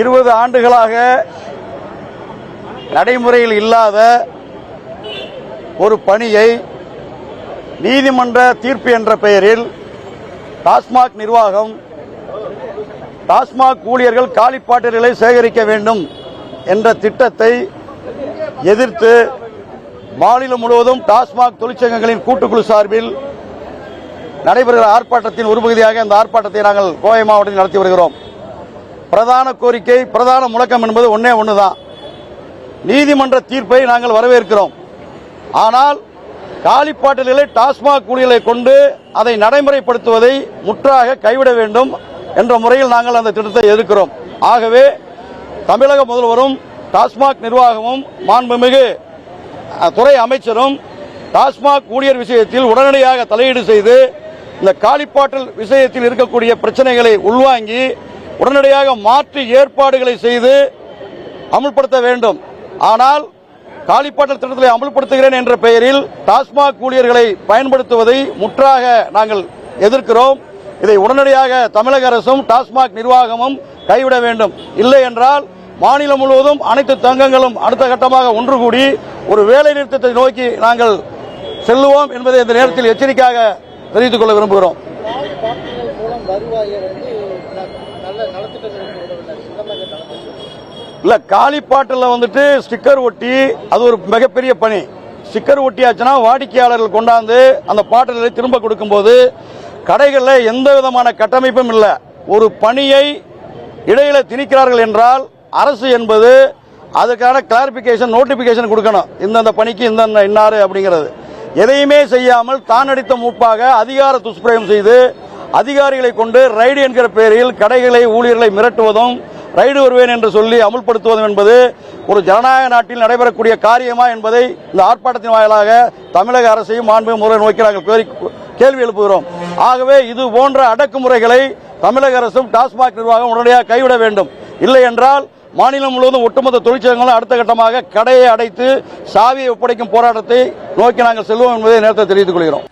இருபது ஆண்டுகளாக நடைமுறையில் இல்லாத ஒரு பணியை நீதிமன்ற தீர்ப்பு என்ற பெயரில் டாஸ்மாக் நிர்வாகம் டாஸ்மாக் ஊழியர்கள் காலிப்பாட்டல்களை சேகரிக்க வேண்டும் என்ற திட்டத்தை எதிர்த்து மாநிலம் முழுவதும் டாஸ்மாக் தொழிற்சங்கங்களின் கூட்டுக்குழு சார்பில் நடைபெறுகிற ஆர்ப்பாட்டத்தின் ஒரு பகுதியாக இந்த ஆர்ப்பாட்டத்தை நாங்கள் கோவை மாவட்டத்தில் நடத்தி வருகிறோம். பிரதான கோரிக்கை பிரதான முழக்கம் என்பது ஒன்னே ஒன்றுதான் நீதிமன்ற தீர்ப்பை நாங்கள் வரவேற்கிறோம். ஆனால் காலிப்பாட்டல்களை டாஸ்மாக் ஊழியர்களை கொண்டு அதை நடைமுறைப்படுத்துவதை முற்றாக கைவிட வேண்டும் என்ற முறையில் நாங்கள் அந்த திட்டத்தை எதிர்க்கிறோம். ஆகவே தமிழக முதல்வரும் டாஸ்மாக் நிர்வாகமும் மாண்புமிகு துறை அமைச்சரும் டாஸ்மாக் ஊழியர் விஷயத்தில் உடனடியாக தலையீடு செய்து இந்த காலிப்பாட்டல் விஷயத்தில் இருக்கக்கூடிய பிரச்சனைகளை உள்வாங்கி உடனடியாக மாற்று ஏற்பாடுகளை செய்து அமுல்படுத்த வேண்டும். ஆனால் காலிப்பாட்டல் திட்டத்தை அமுல்படுத்துகிறேன் என்ற பெயரில் டாஸ்மாக் ஊழியர்களை பயன்படுத்துவதை முற்றாக நாங்கள் எதிர்க்கிறோம். இதை உடனடியாக தமிழக அரசும் டாஸ்மாக் நிர்வாகமும் கைவிட வேண்டும். இல்லை என்றால் மாநிலம் முழுவதும் அனைத்து தங்கங்களும் அடுத்த கட்டமாக ஒன்று கூடி ஒரு வேலை நிறுத்தத்தை நோக்கி நாங்கள் செல்லுவோம் என்பதை இந்த நேரத்தில் எச்சரிக்கையாக தெரிவித்துக் கொள்ள விரும்புகிறோம். இல்லை இல்ல காலிப்பாட்டில் வந்துட்டு ஸ்டிக்கர் ஒட்டி அது ஒரு மிகப்பெரிய பணி. ஸ்டிக்கர் ஒட்டியாச்சுன்னா வாடிக்கையாளர்கள் கொண்டாந்து அந்த பாட்டில்களை திரும்ப கொடுக்கும்போது கடைகளில் எந்த விதமான கட்டமைப்பும் இல்லை. ஒரு பணியை இடையில திணிக்கிறார்கள் என்றால் அரசு என்பது அதுக்கான கிளாரிபிகேஷன் நோட்டிபிகேஷன் கொடுக்கணும். இந்தந்த பணிக்கு இந்தந்த இன்னாரு அப்படிங்கிறது. எதையுமே செய்யாமல் தான் அடித்த மூப்பாக அதிகார துஷ்பிரயம் செய்து அதிகாரிகளை கொண்டு ரைடு என்கிற பெயரில் கடைகளை ஊழியர்களை மிரட்டுவதும் ரைடு வருவேன் என்று சொல்லி அமுல்படுத்துவதும் என்பது ஒரு ஜனநாயக நாட்டில் நடைபெறக்கூடிய காரியமா என்பதை இந்த ஆர்ப்பாட்டத்தின் வாயிலாக தமிழக அரசையும் மாண்பு முறை நோக்கி நாங்கள் கேள்வி எழுப்புகிறோம். ஆகவே இது போன்ற அடக்குமுறைகளை தமிழக அரசும் டாஸ்மாக் நிர்வாகம் உடனடியாக கைவிட வேண்டும். இல்லை என்றால் மாநிலம் முழுவதும் ஒட்டுமொத்த தொழிற்சங்கங்களும் அடுத்த கட்டமாக கடையை அடைத்து சாவியை ஒப்படைக்கும் போராட்டத்தை நோக்கி நாங்கள் செல்வோம் என்பதை நேரத்தை தெரிவித்துக் கொள்கிறோம்.